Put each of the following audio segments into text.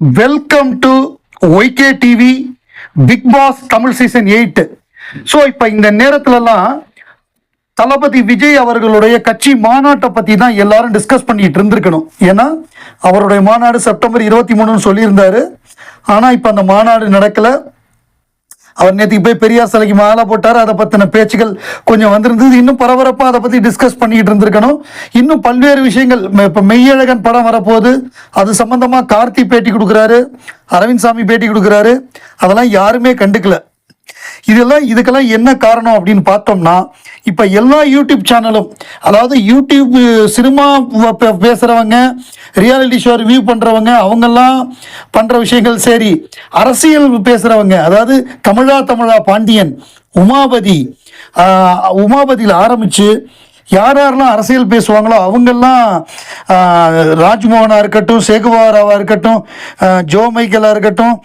Welcome to YK TV Bigg Boss Tamil season eight so இப்போ இந்த நேரத்துலலாம் தளபதி விஜய் அவர்களுடைய கட்சி மாநாட்டை பற்றி தான் எல்லாரும் டிஸ்கஸ் பண்ணிட்டு இருந்திருக்கணும். ஏன்னா அவருடைய மாநாடு செப்டம்பர் இருபத்தி மூணுன்னு சொல்லியிருந்தாரு. ஆனால் இப்போ அந்த மாநாடு நடக்கலை. அவர் நேற்றுக்கு போய் பெரியார் சிலைக்கு மாலை போட்டார். அதை பற்றின பேச்சுகள் கொஞ்சம் வந்திருந்தது. இன்னும் பரபரப்பாக அதை பற்றி டிஸ்கஸ் பண்ணிக்கிட்டு இருந்திருக்கணும். இன்னும் பல்வேறு விஷயங்கள் இப்போ மெய்யழகன் படம் வரப்போகுது. அது சம்மந்தமாக கார்த்தி பேட்டி கொடுக்குறாரு. அரவிந்த் சாமி பேட்டி கொடுக்குறாரு. அதெல்லாம் யாருமே கண்டுக்கல. இதெல்லாம் இதுக்கெல்லாம் என்ன காரணம் அப்படின்னு பார்த்தோம்னா இப்போ எல்லா யூடியூப் சேனலும் அதாவது யூடியூப் சினிமா பேசுகிறவங்க பே- ரியாலிட்டி ஷோ ரிவ்யூ பண்ணுறவங்க அவங்கெல்லாம் பண்ணுற விஷயங்கள் சரி. அரசியல் பேசுகிறவங்க அதாவது தமிழா தமிழா பாண்டியன் உமாபதி உமாபதியில் ஆரம்பித்து யார் யாரெல்லாம் அரசியல் பேசுவாங்களோ அவங்கெல்லாம் ராஜ்மோகனாக இருக்கட்டும் சேகுபாராவாக இருக்கட்டும் ஜோ மைக்கேலாக இருக்கட்டும்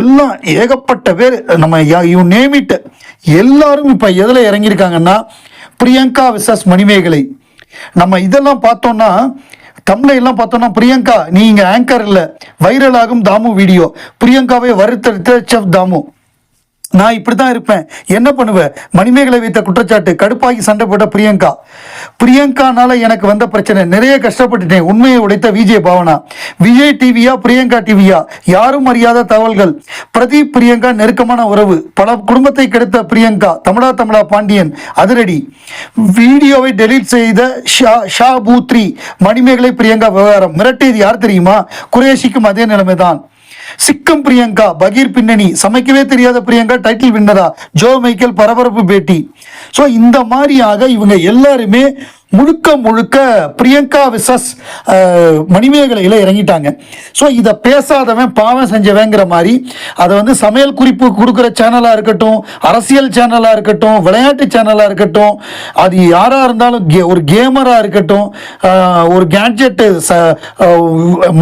எல்லாம் ஏகப்பட்ட பேர். நம்ம யூ நேம் இட் எல்லாரும் இப்போ எதில் இறங்கியிருக்காங்கன்னா பிரியங்கா விசஸ் மணிமேகலை. நம்ம இதெல்லாம் பார்த்தோன்னா தமிழை எல்லாம் பார்த்தோம்னா பிரியங்கா இங்கே ஆங்கர் இல்லை. வைரல் ஆகும் தாமு வீடியோ பிரியங்காவை வருத்தெடுத்த செஃப் தாமு. நான் இப்படி தான் இருப்பேன். என்ன பண்ணுவேன் மணிமேகலை வைத்த குற்றச்சாட்டு கடுப்பாகி சண்டை போட்ட பிரியங்கா. பிரியங்கானால எனக்கு வந்த பிரச்சனை நிறைய கஷ்டப்பட்டுட்டேன். உண்மையை உடைத்த விஜய் பாவனா. விஜய் டிவியா பிரியங்கா டிவியா? யாரும் அறியாத தகவல்கள். பிரதீப் பிரியங்கா நெருக்கமான உறவு. பல குடும்பத்தை கெடுத்த பிரியங்கா தமிழா தமிழா பாண்டியன் அதிரடி. வீடியோவை டெலீட் செய்த ஷா ஷா பூத்ரி மணிமேகலை பிரியங்கா விவகாரம். மிரட்டியது யார் தெரியுமா? குரேஷிக்கும் அதே நிலைமைதான். சிக்கம் பிரியங்கா பகீர் பின்னணி. சமைக்கவே தெரியாத பிரியங்கா டைட்டில் வின்னரா ஜோ மைக்கேல் பரபரப்பு பேட்டி. ஸோ இந்த மாதிரியாக இவங்க எல்லாருமே முழுக்க முழுக்க பிரியங்கா விசஸ் மணிமேகலையில் இறங்கிட்டாங்க. ஸோ இதை பேசாதவன் பாவம் செஞ்சவங்கிற மாதிரி அதை வந்து சமையல் குறிப்பு கொடுக்குற சேனலாக இருக்கட்டும் அரசியல் சேனலாக இருக்கட்டும் விளையாட்டு சேனலாக இருக்கட்டும் அது யாராக இருந்தாலும் கே- ஒரு கேமராக இருக்கட்டும் ஒரு கேட்ஜெட்டு ச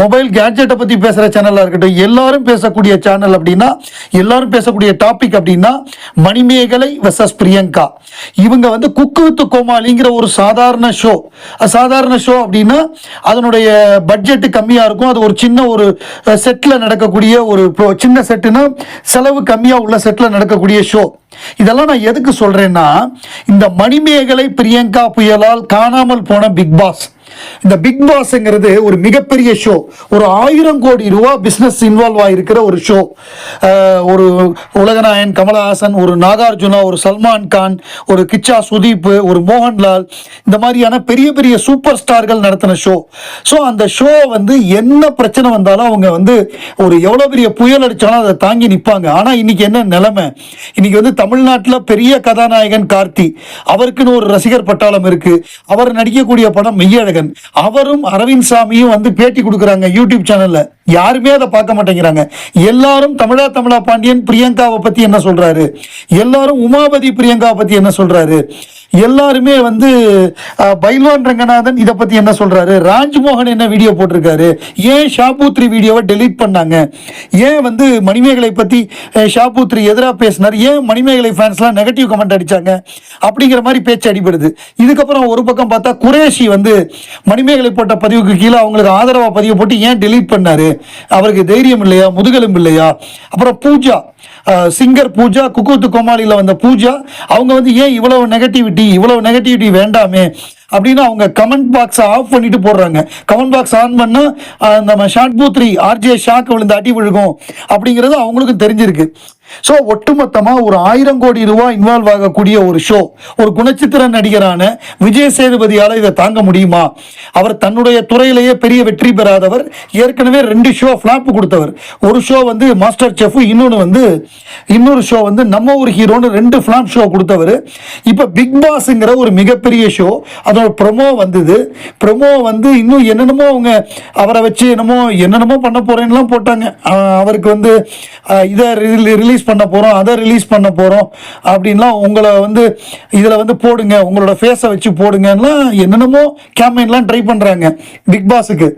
மொபைல் கேட்ஜெட்டை பற்றி பேசுகிற சேனலாக இருக்கட்டும் எல்லாரும் பேசக்கூடிய சேனல் அப்படின்னா எல்லாரும் பேசக்கூடிய டாபிக் அப்படின்னா மணிமேகலை வெர்சஸ் பிரியங்கா. இவங்க வந்து குக்கு வித்து கோமாளிங்கிற ஒரு சாதாரண ஷோ சாதாரண ஷோ அப்படின்னா அதனுடைய பட்ஜெட் கம்மியாக இருக்கும். அது ஒரு சின்ன ஒரு செட்டில் நடக்கக்கூடிய ஒரு சின்ன செட்டுனா செலவு கம்மியாக உள்ள செட்டில் நடக்கக்கூடிய ஷோ இதெல்லாம் நான் எதுக்கு சொல்றேன்னா இந்த மணிமேகலை பிரியங்கா புயலால் காணாமல் போன பிக் பாஸ். இந்த பிக் பாஸ்ங்கிறது ஒரு மிகப்பெரிய ஷோ ஒரு ஆயிரம் கோடி ரூபா பிஸ்னஸ் இன்வால்வ் ஆகிருக்கிற ஒரு ஷோ ஒரு உலகநாயன் கமலஹாசன் ஒரு நாகார்ஜுனா ஒரு சல்மான் கான் ஒரு கிச்சா சுதீப் ஒரு மோகன்லால் இந்த மாதிரியான பெரிய பெரிய சூப்பர் ஸ்டார்கள் நடத்தின ஷோ ஸோ அந்த ஷோ வந்து என்ன பிரச்சனை வந்தாலும் அவங்க வந்து ஒரு எவ்வளோ பெரிய புயல் அடித்தாலும் அதை தாங்கி நிற்பாங்க ஆனால் இன்னைக்கு என்ன நிலைமை? இன்னைக்கு வந்து தமிழ்நாட்டில் பெரிய கதாநாயகன் கார்த்தி அவருக்குன்னு ஒரு ரசிகர் பட்டாளம் இருக்கு. அவர் நடிக்கக்கூடிய படம் மெய்யழகன் அவரும் அரவிந்த் சாமியும் வந்து பேட்டி கொடுக்குறாங்க யூடியூப் சேனல்ல யாருமே அதை பார்க்க மாட்டேங்கிறாங்க. எல்லாரும் தமிழா தமிழா பாண்டியன் பிரியங்காவை பத்தி என்ன சொல்றாரு? எல்லாரும் உமாபதி பிரியங்காவை பத்தி என்ன சொல்றாரு? எல்லாருமே வந்து பைல்வான் ரங்கநாதன் இதை பற்றி என்ன சொல்கிறாரு ராஜ்மோகன் என்ன வீடியோ போட்டிருக்காரு? ஏன் ஷாபூத்ரி வீடியோவை டெலீட் பண்ணாங்க? ஏன் வந்து மணிமேகலை பற்றி ஷாபுத்ரி ஷாபூத்ரி எதிராக பேசினார்? ஏன் மணிமேகலை ஃபேன்ஸ்லாம் நெகட்டிவ் கமெண்ட் அடித்தாங்க அப்படிங்கிற மாதிரி பேச்சு அடிபடுது. இதுக்கப்புறம் ஒரு பக்கம் பார்த்தா குரேஷி வந்து மணிமேகலை போட்ட பதிவுக்கு கீழே அவங்களுக்கு ஆதரவாக பதிவு போட்டு ஏன் டெலீட் பண்ணாரு? அவருக்கு தைரியம் இல்லையா? முதுகெலும்பு இல்லையா? அப்புறம் Pooja. Singer Pooja cook with கோமாளியில் வந்த பூஜா அவங்க வந்து ஏன் இவ்வளவு நெகட்டிவிட்டி இவ்வளவு நெகட்டிவிட்டி வேண்டாமே அப்படின்னு அவங்க கமெண்ட் பாக்ஸை ஆஃப் பண்ணிட்டு போடுறாங்க. கமெண்ட் பாக்ஸ் ஆன் பண்ணா அஹ், நம்ம ஷாட் பூத்ரி ஆர்ஜே ஷாக் விழுந்து அடி விழுகும் அப்படிங்கிறது அவங்களுக்கும் தெரிஞ்சிருக்கு. ஸோ ஒட்டுமொத்தமாக ஒரு ஆயிரம் கோடி ரூபாய் இன்வால்வ் ஆகக்கூடிய ஒரு ஷோ ஒரு குணச்சித்திர நடிகரான விஜய் சேதுபதியால் இதை தாங்க முடியுமா? அவர் தன்னுடைய துறையிலேயே பெரிய வெற்றி பெறாதவர் ஏற்கனவே ரெண்டு ஷோ ஃப்ளாப் கொடுத்தவர். ஒரு ஷோ வந்து மாஸ்டர் செஃப் இன்னொன்று வந்து இன்னொரு ஷோ வந்து நம்ம ஒரு ஹீரோன்னு ரெண்டு ஃப்ளாப் ஷோ கொடுத்தவர். இப்போ பிக் பாஸ்ங்கிற ஒரு மிகப்பெரிய ஷோ அதோட ப்ரொமோ வந்தது. ப்ரொமோ வந்து இன்னும் என்னென்னமோ அவங்க அவரை வச்சு என்னமோ என்னென்னமோ பண்ண போறேன்னுலாம் போட்டாங்க. அவருக்கு வந்து இதை ரிலீஸ் பண்ண போகிறோம் அதை ரிலீஸ் பண்ண போகிறோம் அப்படின்லாம் உங்களை வந்து இதில் வந்து போடுங்க உங்களோட ஃபேஸை வச்சு போடுங்கலாம் என்னென்னமோ கேம்பெயின்லாம் ட்ரை பண்ணுறாங்க பிக் பாஸுக்கு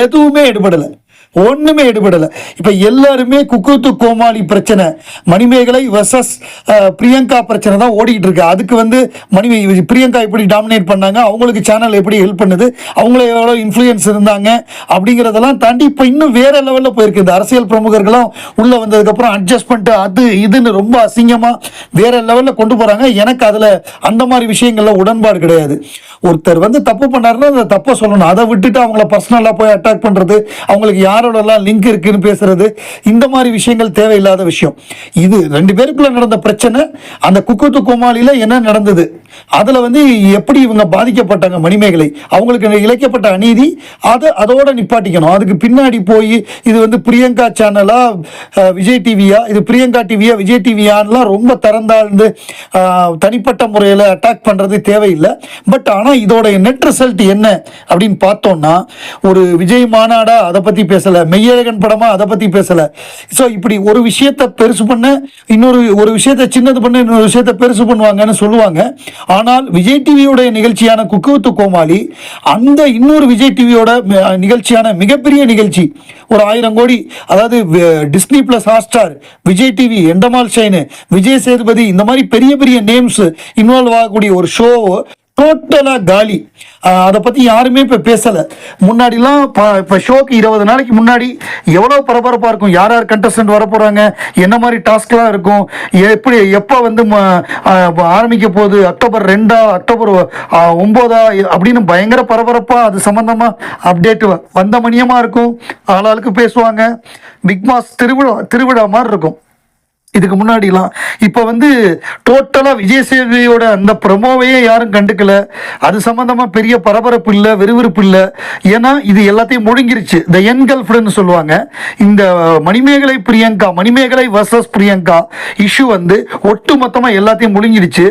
எதுவுமே எடுபடலை. ஒண்ணுமே எடுபடலை. இப்ப எல்லாருமே குக்குத்து கோமாளி பிரச்சனை. மணிமேகலை வர்சஸ் பிரியங்கா பிரச்சனை தான் ஓடிட்டு இருக்கு. அதுக்கு வந்து மணிமே பிரியங்கா எப்படி டாமினேட் பண்ணாங்க? அவங்களுக்கு சேனல் எப்படி ஹெல்ப் பண்ணுது? அவங்கள எவ்வளோ இன்ஃப்ளூயன்ஸ் இருந்தாங்க? அப்படிங்கிறதெல்லாம் தாண்டி இப்போ இன்னும் வேற லெவலில் போயிருக்கு. இந்த அரசியல் பிரமுகர்களும் உள்ள வந்ததுக்கப்புறம் அட்ஜஸ்ட் பண்ணிட்டு அது இதுன்னு ரொம்ப அசிங்கமாக வேற லெவலில் கொண்டு போகிறாங்க எனக்கு அதில் அந்த மாதிரி விஷயங்கள்ல உடன்பாடு கிடையாது. ஒருத்தர் வந்து தப்பு பண்ணாருன்னா அந்த தப்பை சொல்லணும். அதை விட்டுட்டு அவங்கள பர்சனலாக போய் அட்டாக் பண்ணுறது அவங்களுக்கு யார் யாரோடலாம் லிங்க் இருக்குன்னு பேசுறது இந்த மாதிரி விஷயங்கள் தேவையில்லாத விஷயம். இது ரெண்டு பேருக்குள்ள நடந்த பிரச்சனை அந்த குக்கத்து கோமாளியில என்ன நடந்தது? அதுல வந்து எப்படி இவங்க பாதிக்கப்பட்டாங்க மணிமேகலை? அவங்களுக்கு இழைக்கப்பட்ட அநீதி அதை அதோட நிப்பாட்டிக்கணும். அதுக்கு பின்னாடி போய் இது வந்து பிரியங்கா சேனலா விஜய் டிவியா இது பிரியங்கா டிவியா விஜய் டிவியான்லாம் ரொம்ப திறந்தாழ்ந்து தனிப்பட்ட முறையில் அட்டாக் பண்றது தேவையில்லை. பட் ஆனால் இதோட நெட் ரிசல்ட் என்ன அப்படின்னு பார்த்தோம்னா ஒரு விஜய் மாநாடா அதை பத்தி பேசலை மெய்யழகன் படமா அதை பற்றி பேசல. ஸோ இப்படி ஒரு விஷயத்தை பெருசு பண்ண இன்னொரு ஒரு விஷயத்தை சின்னது பண்ண இன்னொரு விஷயத்தை பெருசு பண்ணுவாங்கன்னு சொல்லுவாங்க. ஆனால் விஜய் டிவியோட நிகழ்ச்சியான குக்குவத்து கோமாளி அந்த இன்னொரு விஜய் டிவியோட நிகழ்ச்சியான மிகப்பெரிய நிகழ்ச்சி ஒரு ஆயிரம் கோடி அதாவது Disney plus Hotstar Vijay TV Endemol Shine Vijay Sethupathi இந்த மாதிரி பெரிய பெரிய நேம்ஸ் இன்வால்வ் ஆகக்கூடிய ஒரு ஷோ டோட்டலா காலி. அதை பத்தி யாருமே இப்ப பேசல. முன்னாடிலாம் இப்போ இப்ப ஷோக்கு இருபது நாளைக்கு முன்னாடி எவ்வளவு பரபரப்பா இருக்கும். யார் யார் கண்டஸ்டன்ட் வர போகிறாங்க என்ன மாதிரி டாஸ்க்லாம் இருக்கும்? எப்படி எப்போ வந்து ம- ஆரம்பிக்க போகுது? அக்டோபர் ரெண்டா அக்டோபர் ஆஹ் ஒன்பதா அப்படின்னு பயங்கர பரபரப்பா அது சம்பந்தமா அப்டேட் வந்த மணியமா இருக்கும். ஆளாளுக்கு பேசுவாங்க. பிக் மாஸ் திருவிழா திருவிழா மாதிரி இருக்கும். இதுக்கு முன்னாடிலாம். இப்போ வந்து டோட்டலாக விஜய் சேதுபதியோட அந்த ப்ரமோவையே யாரும் கண்டுக்கல. அது சம்மந்தமாக பெரிய பரபரப்பு இல்லை விறுவிறுப்பு இல்லை. ஏன்னா இது எல்லாத்தையும் முழுங்கிருச்சு. த என் கேர்ள்ஃப்ரெண்ட்னு சொல்லுவாங்க. இந்த மணிமேகலை பிரியங்கா மணிமேகலை வர்சஸ் பிரியங்கா இஷ்யூ வந்து ஒட்டு மொத்தமாக எல்லாத்தையும் முழுங்கிடுச்சு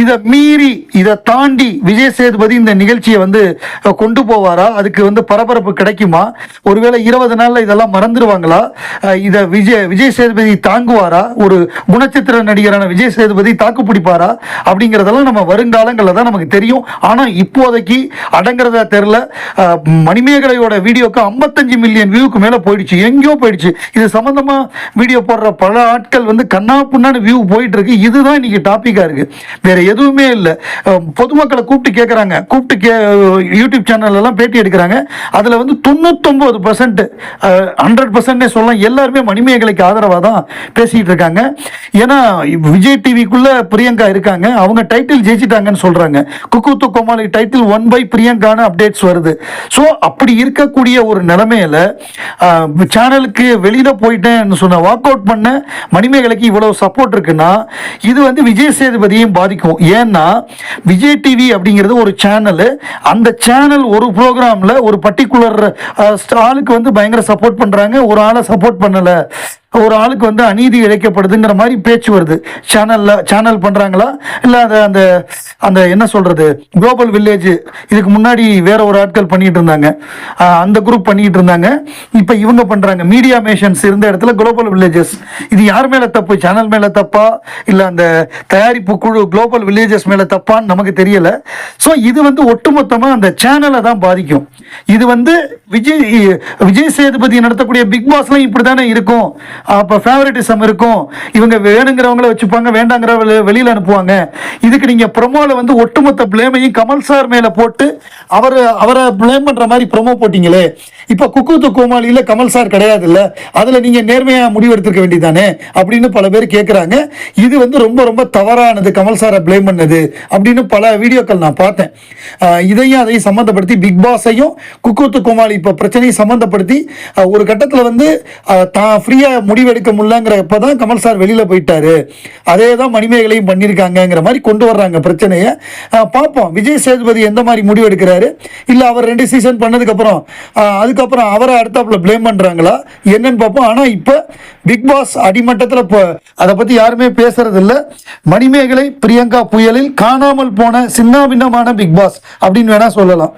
இதை மீறி இதை தாண்டி விஜய் சேதுபதி இந்த நிகழ்ச்சியை வந்து கொண்டு போவாரா? அதுக்கு வந்து பரபரப்பு கிடைக்குமா? ஒருவேளை இருபது நாளில் இதெல்லாம் மறந்துடுவாங்களா இதை விஜய் விஜய் சேதுபதி தாங்குவாரா? ஒரு குணச்சித்திர நடிகரான விஜய் சேதுபதி தாக்கு பிடிப்பாரா? அப்படிங்கிறதெல்லாம் நம்ம வருங்காலங்களில் தான் நமக்கு தெரியும். ஆனால் இப்போதைக்கு அடங்குறதா தெரில மணிமேகலையோட வீடியோக்கு ஐம்பத்தஞ்சு மில்லியன் வியூக்கு மேலே போயிடுச்சு. எங்கேயோ போயிடுச்சு. இது சம்மந்தமாக வீடியோ போடுற பல ஆட்கள் வந்து கண்ணா புண்ணான்னு வியூ போயிட்டு இருக்கு இதுதான் இன்னைக்கு டாப்பிக்காக இருக்கு. வேற எதுவுமே இல்லை. பொதுமக்களை கூப்பிட்டு கேட்குறாங்க கூப்பிட்டு கே யூடியூப் சேனல்லாம் பேட்டி எடுக்கிறாங்க. அதில் வந்து தொண்ணூத்தொம்பது பர்சன்ட் ஹண்ட்ரட் பர்சன்ட்னே சொல்லலாம். எல்லாருமே மணிமேகலைக்கு ஆதரவாக தான் பேசிகிட்டு இருக்காங்க. ஏன்னா விஜய் டிவிக்குள்ள பிரியங்கா இருக்காங்க. அவங்க டைட்டில் ஜெயிச்சிட்டாங்கன்னு சொல்றாங்க. Cook with Comali title one by பிரியங்கான updates வருது. ஸோ அப்படி இருக்கக்கூடிய ஒரு நிலைமையில சேனலுக்கு வெளியில போயிட்டேன்னு சொன்ன வாக் அவுட் பண்ண மணிமேகலைக்கு இவ்வளவு சப்போர்ட் இருக்குன்னா இது வந்து விஜய் சேதுபதியையும் பாதிக்கும். ஏன்னா விஜய் டிவி அப்படிங்கிறது ஒரு சேனல் அந்த சேனல் ஒரு ப்ரோக்ராமில் ஒரு பர்டிகுலர் ஆளுக்கு வந்து பயங்கர சப்போர்ட் பண்ணுறாங்க ஒரு ஆளை சப்போர்ட் பண்ணலை. ஒரு ஆளுக்கு வந்து அநீதி இழைக்கப்படுதுங்கிற மாதிரி பேச்சு வருது. சேனலில் சேனல் பண்ணுறாங்களா இல்லை அந்த அந்த அந்த என்ன சொல்கிறது குளோபல் வில்லேஜ் இதுக்கு முன்னாடி வேற ஒரு ஆட்கள் பண்ணிட்டு இருந்தாங்க. அந்த குரூப் பண்ணிட்டு இருந்தாங்க. இப்போ இவங்க பண்ணுறாங்க மீடியா மேஷன்ஸ் இருந்த இடத்துல குளோபல் வில்லேஜஸ் இது யார் மேலே தப்பு? சேனல் மேலே தப்பா? இல்லை அந்த தயாரிப்பு குழு குளோபல் வில்லேஜஸ் மேலே தப்பான்னு நமக்கு தெரியலை. ஸோ இது வந்து ஒட்டுமொத்தமாக அந்த சேனலை தான் பாதிக்கும். இது வந்து விஜய் விஜய் சேதுபதி நடத்தக்கூடிய பிக் பாஸ்லாம் இப்படி தானே இருக்கும். அப்போ ஃபேவரட்டிசம் இருக்கும். இவங்க வேணுங்கிறவங்கள வச்சுப்பாங்க வேண்டாங்கிறவங்கள வெளியில் அனுப்புவாங்க. இதுக்கு நீங்கள் ப்ரொமோவில் வந்து ஒட்டுமொத்த ப்ளேமையும் கமல் சார் மேலே போட்டு அவர் அவரை ப்ளேம் பண்ணுற மாதிரி ப்ரொமோ போட்டிங்களே. இப்போ குக்கு கோமாளியில் கமல் சார் கிடையாது இல்லை அதில் நீங்கள் நேர்மையாக முடிவெடுத்துக்க வேண்டியதானே அப்படின்னு பல பேர் கேட்குறாங்க இது வந்து ரொம்ப ரொம்ப தவறானது கமல் சாரை ப்ளேம் பண்ணது அப்படின்னு பல வீடியோக்கள் நான் பார்த்தேன். இதையும் அதையும் சம்மந்தப்படுத்தி பிக் பாஸையும் குக்கு கோமாளி இப்போ பிரச்சனையை சம்மந்தப்படுத்தி ஒரு கட்டத்தில் வந்து தான் ஃப்ரீயாக முடிவெடுக்க முடியலங்கிறப்ப தான் கமல் சார் வெளியில் போயிட்டாரு. அதே தான் மணிமேகலையும் பண்ணியிருக்காங்கங்கிற மாதிரி கொண்டு வர்றாங்க பிரச்சனையை. பார்ப்போம். விஜய் சேதுபதி எந்த மாதிரி முடிவு எடுக்கிறாரு இல்லை அவர் ரெண்டு சீசன் பண்ணதுக்கப்புறம் அதுக்கப்புறம் அவரை அடுத்தாப்புல ப்ளேம் பண்ணுறாங்களா என்னன்னு பார்ப்போம். ஆனால் இப்போ பிக் பாஸ் அடிமட்டத்தில் இப்போ அதை பற்றி யாருமே பேசுறதில்ல. மணிமேகலை பிரியங்கா புயலில் காணாமல் போன சின்னாபின்னமான பிக் பாஸ் அப்படின்னு வேணா சொல்லலாம்.